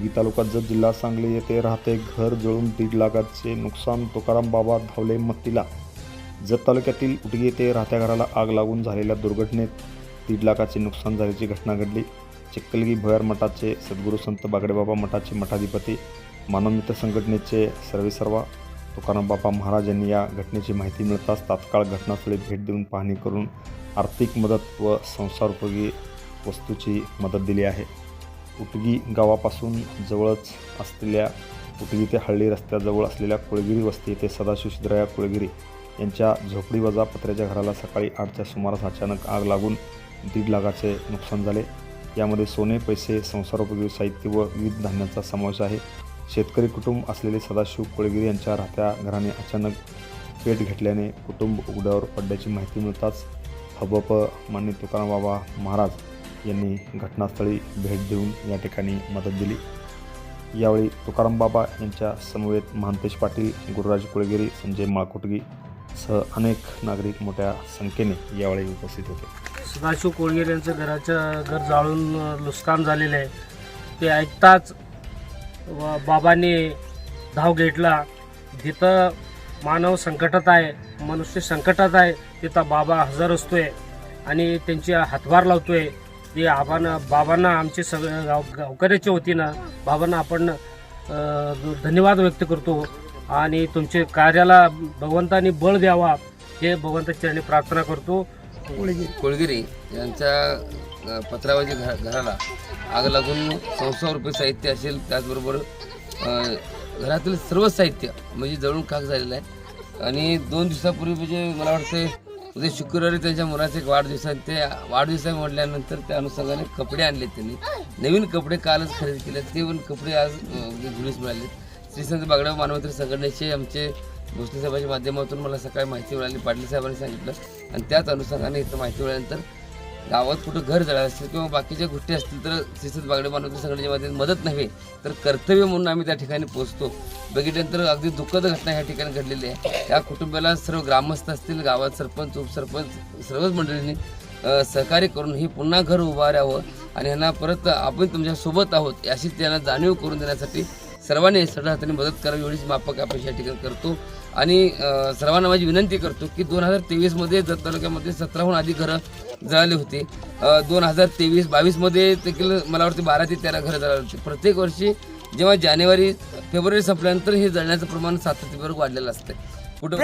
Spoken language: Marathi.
उटगी तालुका जत जिल्हा सांगली येथे राहते घर जळून दीड लाखाचे नुकसान तुकाराम बाबा धावले मत्तीला जत तालुक्यातील उटगी येथे राहत्या घराला आग लागून झालेल्या दुर्घटनेत दीड लाखाचे नुकसान झाल्याची घटना घडली. चिक्कलगी भोयार मठाचे सद्गुरू संत बागडेबाबा मठाचे मठाधिपती मानवमित्र संघटनेचे सर्वेसर्वा तुकाराम बाबा महाराज यांनी या घटनेची माहिती मिळताच तात्काळ घटनास्थळी भेट देऊन पाहणी करून आर्थिक मदत व संसारोपयोगी वस्तूची मदत दिली आहे. उटगी गावापासून जवळच असलेल्या उटगी ते हळ्ळी रस्त्याजवळ असलेल्या कुळगिरी वस्ती येथे सदाशिव सिद्धराया कुळगिरी यांच्या झोपडीवजा पत्र्याच्या घराला सकाळी आठच्या सुमारास अचानक आग लागून दीड लाखाचे नुकसान झाले. यामध्ये सोने पैसे संसारोपयोगी साहित्य व विविध धान्याचा समावेश आहे. शेतकरी कुटुंब असलेले सदाशिव कुळगिरी यांच्या राहत्या घराने अचानक पेट घेतल्याने कुटुंब उघड्यावर पडल्याची माहिती मिळताच हबप मान्य तुकाराम बाबा महाराज यांनी घटनास्थळी भेट देऊन या ठिकाणी मदत दिली. यावेळी तुकाराम बाबा यांच्या समवेत महांतेश पाटील गुरुराज कुळगिरी संजय माळकुटगी सह अनेक नागरिक मोठ्या संख्येने यावेळी उपस्थित होते. सदाशिव कोळगेर यांचं घराचं घर जाळून नुकसान झालेलं आहे. ते ऐकताच बाबांनी धाव घेतला. जिथं मानव संकटात आहे मनुष्य संकटात आहे तिथं बाबा हजर असतोय आणि त्यांची हातभार लावतोय. ते आबांना बाबांना आमचे सगळे गाव गावकऱ्याच्या वतीनं बाबांना आपण धन्यवाद व्यक्त करतो आणि तुमच्या कार्याला भगवंतानी बळ द्यावा हे भगवंताच्या चरणी प्रार्थना करतो. कोळगिरी. यांच्या अ, पत्रावरच्या घरा घराला आग लागून संसार रुपये साहित्य असेल त्याचबरोबर घरातील सर्व साहित्य म्हणजे जळून खाक झालेलं आहे. आणि दोन दिवसापूर्वी म्हणजे मला वाटतं उद्या शुक्रवारी त्यांच्या मुलाचे एक वाढदिवस आहे. ते वाढदिवसा म्हटल्यानंतर त्या अनुषंगाने कपडे आणले त्यांनी. नवीन कपडे कालच खरेदी केले ते पण कपडे आज जुलीस मिळाले श्रीसंत बागडा मानवंतर संघटनेचे आमचे भोसले साहेबांच्या माध्यमातून मला सकाळी माहिती मिळाली. पाटील साहेबांनी सांगितलं. आणि त्याच अनुषंगाने इथं माहिती मिळाल्यानंतर गावात कुठं घर जळालं असेल किंवा बाकीच्या गोष्टी असतील तर श्रीसंत बागडे मानवंतर संघटनेच्या माध्यमातून मदत नव्हे तर कर्तव्य म्हणून आम्ही त्या ठिकाणी पोहोचतो. बघितल्यानंतर अगदी दुःखद घटना ह्या ठिकाणी घडलेली आहे. त्या कुटुंबाला सर्व ग्रामस्थ असतील गावात सरपंच उपसरपंच सर्वच मंडळींनी सहकार्य करून ही पुन्हा घर उभारावं आणि ह्यांना परत आपण तुमच्यासोबत आहोत अशी त्यांना जाणीव करून देण्यासाठी सर्वांनी सरळ हाताने मदत करावी एवढीच माफक आपण या ठिकाणी करतो. आणि सर्वांना माझी विनंती करतो की दोन हजार तेवीसमध्ये जत तालुक्यामध्ये सतराहून अधिक घरं जळाली होती. दोन हजार तेवीस बावीसमध्ये देखील मला वाटते बारा ते तेरा घरं जळाली होती. प्रत्येक वर्षी जेव्हा जानेवारी फेब्रुवारी संपल्यानंतर हे जळण्याचं प्रमाण सातत्यावर वाढलेलं असतं. कुठं